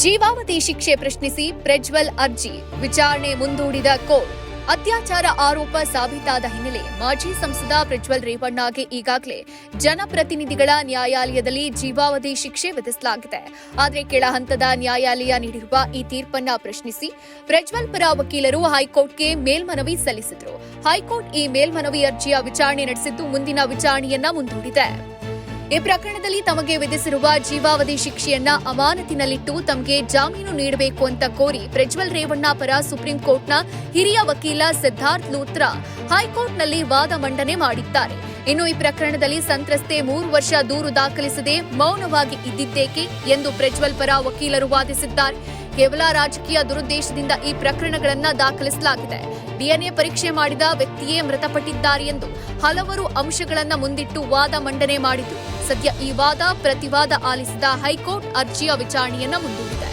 ಜೀವಾವಧಿ ಶಿಕ್ಷೆ ಪ್ರಶ್ನಿಸಿ ಪ್ರಜ್ವಲ್ ಅರ್ಜಿ, ವಿಚಾರಣೆ ಮುಂದೂಡಿದ ಕೋರ್ಟ್. ಅತ್ಯಾಚಾರ ಆರೋಪ ಸಾಬೀತಾದ ಹಿನ್ನೆಲೆ ಮಾಜಿ ಸಂಸದ ಪ್ರಜ್ವಲ್ ರೇವಣ್ಣಗೆ ಈಗಾಗಲೇ ಜನಪ್ರತಿನಿಧಿಗಳ ನ್ಯಾಯಾಲಯದಲ್ಲಿ ಜೀವಾವಧಿ ಶಿಕ್ಷೆ ವಿಧಿಸಲಾಗಿದೆ. ಆದರೆ ಕೆಳ ಹಂತದ ನ್ಯಾಯಾಲಯ ನೀಡಿರುವ ಈ ತೀರ್ಪನ್ನ ಪ್ರಶ್ನಿಸಿ ಪ್ರಜ್ವಲ್ ಪರ ವಕೀಲರು ಹೈಕೋರ್ಟ್ಗೆ ಮೇಲ್ಮನವಿ ಸಲ್ಲಿಸಿದರು. ಹೈಕೋರ್ಟ್ ಈ ಮೇಲ್ಮನವಿ ಅರ್ಜಿಯ ವಿಚಾರಣೆ ನಡೆಸಿದ್ದು ಮುಂದಿನ ವಿಚಾರಣೆಯನ್ನ ಮುಂದೂಡಿದೆ. ಈ ಪ್ರಕರಣದಲ್ಲಿ ತಮಗೆ ವಿಧಿಸಿರುವ ಜೀವಾವಧಿ ಶಿಕ್ಷೆಯನ್ನ ಅಮಾನತಿನಲ್ಲಿಟ್ಟು ತಮಗೆ ಜಾಮೀನು ನೀಡಬೇಕು ಅಂತ ಕೋರಿ ಪ್ರಜ್ವಲ್ ರೇವಣ್ಣ ಪರ ಸುಪ್ರೀಂ ಕೋರ್ಟ್ನ ಹಿರಿಯ ವಕೀಲ ಸಿದ್ಧಾರ್ಥ್ ಲೂತ್ರಾ ಹೈಕೋರ್ಟ್ನಲ್ಲಿ ವಾದ ಮಂಡನೆ ಮಾಡಿದ್ದಾರೆ. ಇನ್ನು ಈ ಪ್ರಕರಣದಲ್ಲಿ ಸಂತ್ರಸ್ತೆ ಮೂರು ವರ್ಷ ದೂರು ದಾಖಲಿಸದೆ ಮೌನವಾಗಿ ಇದ್ದಿದ್ದೇಕೆ ಎಂದು ಪ್ರಜ್ವಲ್ ಪರ ವಕೀಲರು ವಾದಿಸಿದ್ದಾರೆ. ಕೇವಲ ರಾಜಕೀಯ ದುರುದ್ದೇಶದಿಂದ ಈ ಪ್ರಕರಣಗಳನ್ನ ದಾಖಲಿಸಲಾಗಿದೆ. ಡಿಎನ್ಎ ಪರೀಕ್ಷೆ ಮಾಡಿದ ವ್ಯಕ್ತಿಯೇ ಮೃತಪಟ್ಟಿದ್ದಾರೆ ಎಂದು ಹಲವರು ಅಂಶಗಳನ್ನ ಮುಂದಿಟ್ಟು ವಾದ ಮಂಡನೆ ಮಾಡಿದ್ರು. ಸದ್ಯ ಈ ವಾದ ಪ್ರತಿವಾದ ಆಲಿಸಿದ ಹೈಕೋರ್ಟ್ ಅರ್ಜಿಯ ವಿಚಾರಣೆಯನ್ನ ಮುಂದೂಡಿದೆ.